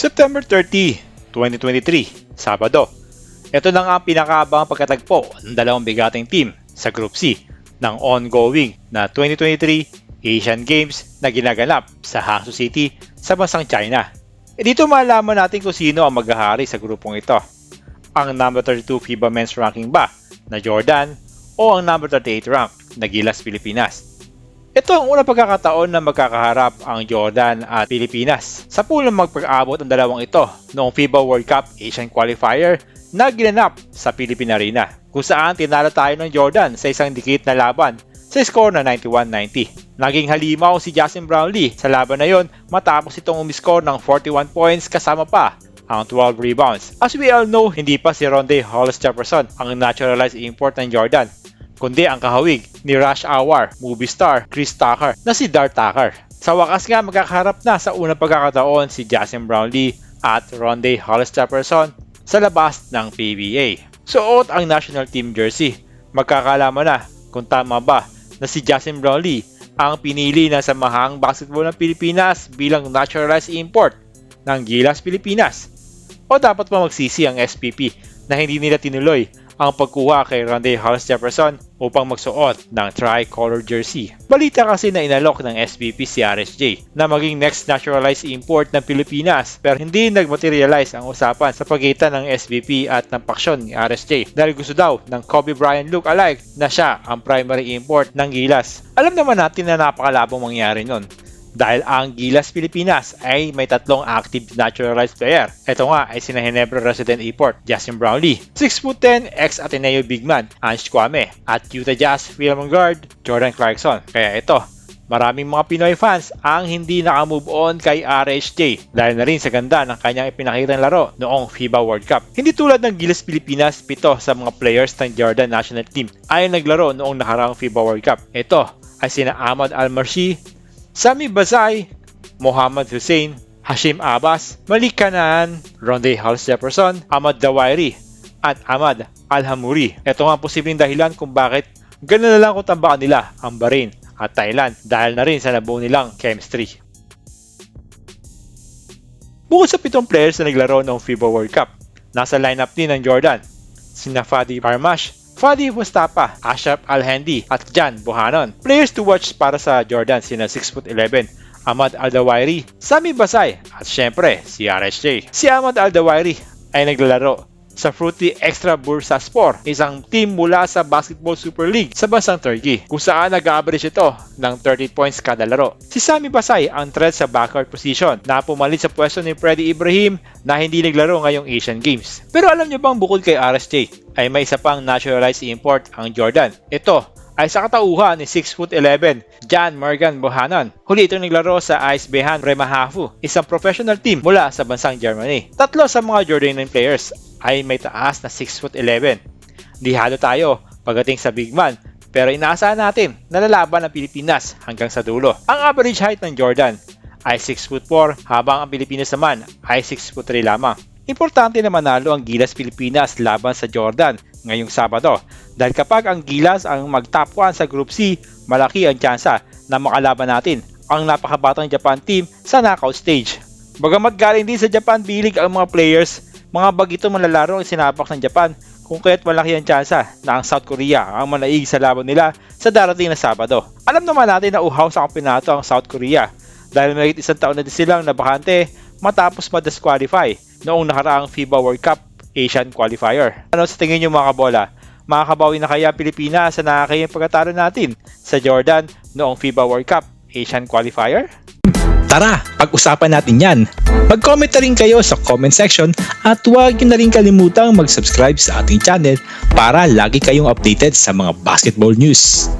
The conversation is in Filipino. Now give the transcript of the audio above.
September 30, 2023, Sabado. Ito na ang pinakaabang pagkatagpo ng dalawang bigating team sa Group C ng ongoing na 2023 Asian Games na ginaganap sa Hangzhou City sa bansang China. E dito malaman natin kung sino ang maghahari sa grupong ito. Ang number 32 FIBA Men's Ranking ba na Jordan o ang number 38 rank na Gilas Pilipinas. Ito ang unang pagkakataon na magkakaharap ang Jordan at Pilipinas sa pulang magpag-abot ang dalawang ito noong FIBA World Cup Asian Qualifier na ginanap sa Philippine Arena kung saan tinalo tayo ng Jordan sa isang dikit na laban sa score na 91-90. Naging halimaw si Justin Brownlee sa laban na yon matapos itong umiscore ng 41 points kasama pa ang 12 rebounds. As we all know, hindi pa si Ronde Hollis Jefferson ang naturalized import ng Jordan kundi ang kahawig ni Rush Hour movie star Chris Tucker na si Dart Tucker. Sa wakas nga magkakaharap na sa unang pagkakataon si Justin Brownlee at Ronde Hollis Jefferson sa labas ng PBA. Suot ang national team jersey. Magkakalaman na kung tama ba na si Justin Brownlee ang pinili ng samahang basketball ng Pilipinas bilang naturalized import ng Gilas Pilipinas. O dapat pa magsisi ang SPP na hindi nila tinuloy ang pagkuha kay Ronde Hollis Jefferson upang magsuot ng tricolor jersey. Balita kasi na inalok ng SBP si RSJ na maging next naturalized import ng Pilipinas pero hindi nagmaterialize ang usapan sa pagitan ng SBP at ng paksyon ni RSJ dahil gusto daw ng Kobe Bryant look alike na siya ang primary import ng Gilas. Alam naman natin na napakalabong mangyari nun dahil ang Gilas Pilipinas ay may tatlong active naturalized player. Ito nga ay sina Ginebra resident import Justin Brownlee, 6'10 ex-Ateneo big man Ange Kwame at Utah Jazz Philemon guard Jordan Clarkson. Kaya ito, maraming mga Pinoy fans ang hindi nakamove on kay RHJ dahil na rin sa ganda ng kanyang ipinakitang laro noong FIBA World Cup. Hindi tulad ng Gilas Pilipinas, pito sa mga players ng Jordan national team ay naglaro noong nakaraang FIBA World Cup. Ito ay sina Ahmad Al-Marshi, Sami Bazai, Mohammad Hussein, Hashim Abbas, Malik Kanaan, Ronde Hollis Jefferson, Ahmad Dawairi, at Ahmad Alhamuri. Ito nga ang posibleng dahilan kung bakit ganun na lang kung tambakan nila ang Bahrain at Thailand dahil na rin sa nabuo nilang chemistry. Bukod sa pitong players na naglaro ng FIBA World Cup, nasa lineup din ng Jordan, sina Fadi Parmash, Fadi Mustafa, Ashraf Alhendi at Jan Buhanon. Players to watch para sa Jordan sina 6'11", Ahmad Aldawairi, Sami Basay at syempre si RSJ. Si Ahmad Aldawairi ay naglalaro sa Fruity Extra Bursaspor, isang team mula sa Basketball Super League sa bansang Turkey, kung saan nag-average ito ng 30 points kada laro. Si Sami Basay ang threat sa backcourt position na pumalit sa pwesto ni Freddy Ibrahim na hindi naglaro ngayong Asian Games. Pero alam niyo bang bukod kay RSJ, ay may isa pang naturalized import ang Jordan. Ito ay sa katauhan ni 6'11 John Morgan Bohanon. Huli itong naglaro sa Ice Behan Remahafu, isang professional team mula sa bansang Germany. Tatlo sa mga Jordanian players ay may taas na 6'11. Lihado tayo pagdating sa big man pero inaasahan natin na lalaban ang Pilipinas hanggang sa dulo. Ang average height ng Jordan ay 6'4 habang ang Pilipinas naman ay 6'3 lamang. Importante na manalo ang Gilas Pilipinas laban sa Jordan ngayong Sabado dahil kapag ang Gilas ang mag-top 1 sa Group C, malaki ang tsansa na makalaban natin ang napakabatang Japan team sa knockout stage. Bagamat galing din sa Japan bilig ang mga players, mga bagito manlalaro ang sinapak ng Japan kung kaya't malaki ang tsansa na ang South Korea ang manaig sa laban nila sa darating na Sabado. Alam naman natin na uhaw sa kampinato ang South Korea dahil may isang taon na din silang nabakante matapos ma-disqualify noong nakaraang FIBA World Cup Asian Qualifier. Ano sa tingin nyo mga kabola? Makakabawi na kaya Pilipinas sa nakakayang pagkatalo natin sa Jordan noong FIBA World Cup Asian Qualifier? Tara, pag-usapan natin yan. Mag-comment na rin kayo sa comment section at huwag nyo na rin kalimutang mag-subscribe sa ating channel para lagi kayong updated sa mga basketball news.